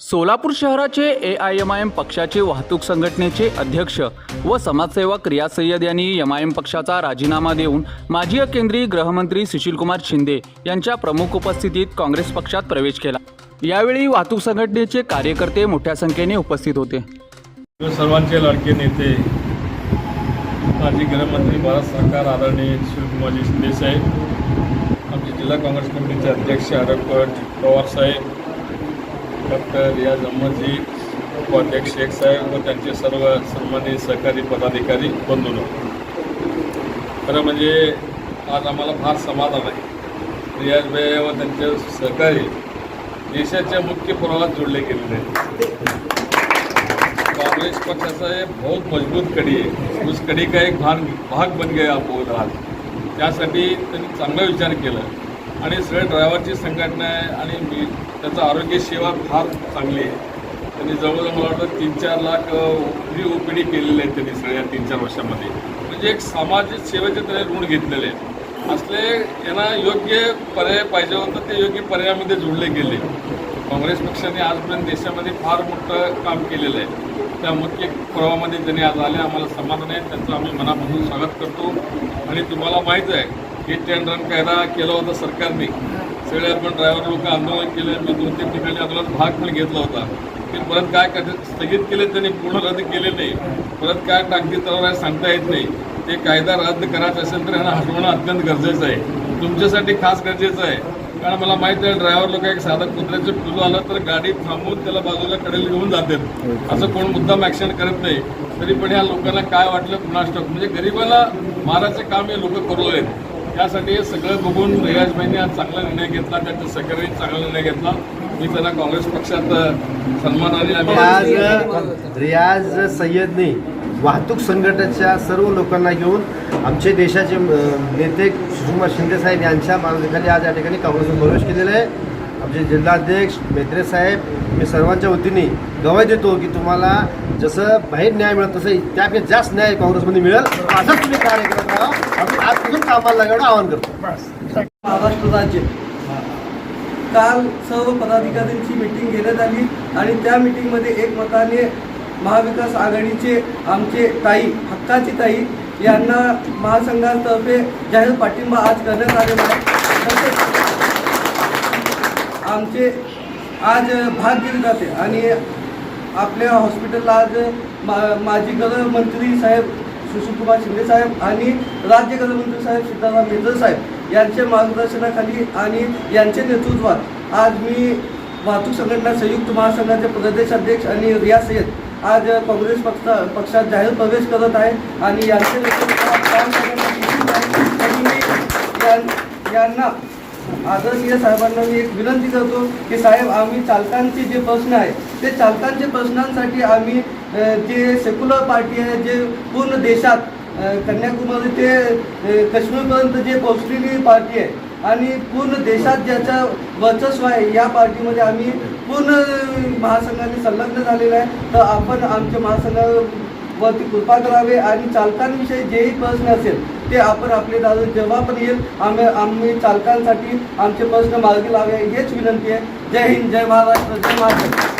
सोलापूर शहराचे A I M I M पक्षाचे वाहतूक संघटनेचे अध्यक्ष व समाजसेवक रिया सय्यद यांनी एम आय एम पक्षाचा राजीनामा देऊन माजी केंद्रीय गृहमंत्री सुशीलकुमार शिंदे यांच्या प्रमुख उपस्थितीत काँग्रेस पक्षात प्रवेश केला. यावेळी वाहतूक संघटनेचे कार्यकर्ते मोठ्या संख्येने उपस्थित होते. सर्वांचे लाडके नेते माजी गृहमंत्री भारत सरकार आदरणीय सुशीलकुमारजी शिंदे साहेब आमचे जिल्हा काँग्रेस कमिटीचे अध्यक्ष ॲडव्होकेट पवार साहेब डॉक्टर रियाज अहमदजी उपाध्यक्ष शेख साहेब व त्यांचे सर्व सन्मानित सहकारी पदाधिकारी बंधून. खरं म्हणजे आज आम्हाला फार समाधान आहे. रियाज भाई व त्यांचे सहकारी देशाच्या मुख्य प्रवाहात जोडले गेलेले आहेत. कांग्रेस पक्षाचा एक बहुत मजबूत कडी आहे. उस कडी का एक भाग भाग बन गया आपण आज त्यासाठी त्यांनी चांगला विचार केला. आणि सगळ्या ड्रायव्हरची संघटना आहे आणि मी त्याचं आरोग्य सेवा फार चांगली आहे. त्यांनी जवळजवळ मला वाटतं तीन चार lakh free O P D केलेले आहेत त्यांनी सगळ्या तीन चार वर्षामध्ये. म्हणजे एक सामाजिक सेवेचे त्याने ऋण घेतलेले आहेत. असले यांना योग्य पर्याय पाहिजे होतं ते योग्य पर्यायामध्ये जोडले गेले. काँग्रेस पक्षाने आजपर्यंत देशामध्ये फार मोठं काम केलेलं आहे. त्या मुख्य प्रवाहामध्ये त्यांनी आज आले आम्हाला समाधान आहे. त्यांचं आम्ही मनापासून स्वागत करतो. आणि तुम्हाला माहीत आहे हिट अँड रन कायदा केला होता सरकारने सगळे आपण ड्रायव्हर लोक आंदोलन केलं. मी दोन तीन ठिकाणी आंदोलन भाग पण घेतला होता. की परत काय स्थगित केले त्यांनी पूर्ण रद्द केले नाही. परत काय टाकती तर आहे सांगता येत नाही. ते कायदा रद्द करायचा असेल तर ह्यांना हटवणं अत्यंत गरजेचं आहे. तुमच्यासाठी खास गरजेचं आहे. कारण मला माहिती आहे ड्रायव्हर लोक एक साधं कुत्र्याचं पिलू आलं तर गाडी थांबवून त्याला बाजूला कडेला घेऊन जातात. असं कोण मुद्दाम ॲक्शन करत नाही. तरी पण ह्या लोकांना काय वाटलं? पुन्हा म्हणजे गरिबाला मारायचं काम हे लोक करू आहेत. त्यासाठी हे सगळं बघून रियाजभाईंनी आज चांगला निर्णय घेतला त्यांच्या सहकार्याने चांगला निर्णय घेतला. मी त्यांना काँग्रेस पक्षात सन्मानाने आम्ही रियाज सय्यदने वाहतूक संघटनेच्या सर्व लोकांना घेऊन आमचे देशाचे नेते सुषमा शिंदे साहेब यांच्या मार्गदर्शनाखाली आज या ठिकाणी काँग्रेसमध्ये प्रवेश केलेला आहे. आमचे जिल्हाध्यक्ष मेत्रे साहेब मी सर्वांच्या वतीने गवाही देतो की तुम्हाला जसं बाहेर न्याय मिळत तसं त्यापेक्षा जास्त न्याय काँग्रेसमध्ये मिळेल. असंच तुम्ही कार्य करत आजपासून कामाला लागण्याचं आवाहन करतो. महाराष्ट्र राज्य. काल सर्व पदाधिकाऱ्यांची मीटिंग घेण्यात आली आणि त्या मीटिंगमध्ये एकमताने महाविकास आघाडीचे आमचे ताई हक्काची ताई यांना महासंघातर्फे जाहीर पाठिंबा आज करण्यात आलेला आहे. तसेच आमचे आज भाग दिले जाते आणि आपल्या हॉस्पिटलला आज मा माजी गृहमंत्री साहेब सुशीलकुमार शिंदे साहेब आणि राज्य गृहमंत्री साहेब सिद्धाराम मेजर साहेब यांच्या मार्गदर्शनाखाली आणि यांच्या नेतृत्वात आज मी वाहतूक संघटना संयुक्त महासंघाचे प्रदेशाध्यक्ष आणि रिया सय्यद आज काँग्रेस पक्ष पक्षात जाहीर प्रवेश करत आहे आणि यांच्या नेतृत्वात मी यांना आदरणीय साहेबांना मी एक विनंती करतो की साहेब आम्ही चालकांचे जे प्रश्न आहे ते चालकांचे प्रश्नांसाठी आम्ही जे सेक्युलर पार्टी आहे जे पूर्ण देशात कन्याकुमारी ते काश्मीरपर्यंत जे पोचलेली पार्टी आहे आणि पूर्ण देशात ज्याचा वर्चस्व आहे या पार्टीमध्ये आम्ही पूर्ण महासंघाने संलग्न झालेलं आहे. तर आपण आमच्या महासंघावरती कृपा करावे आणि चालकांविषयी जेही प्रश्न असेल ते आपण आपले दादा जेव्हा पण येईल आम्ही आम्ही चालकांसाठी आमचे प्रश्न मार्गी लावे हेच विनंती आहे. जय हिंद जय महाराष्ट्र जय महाराष्ट्र.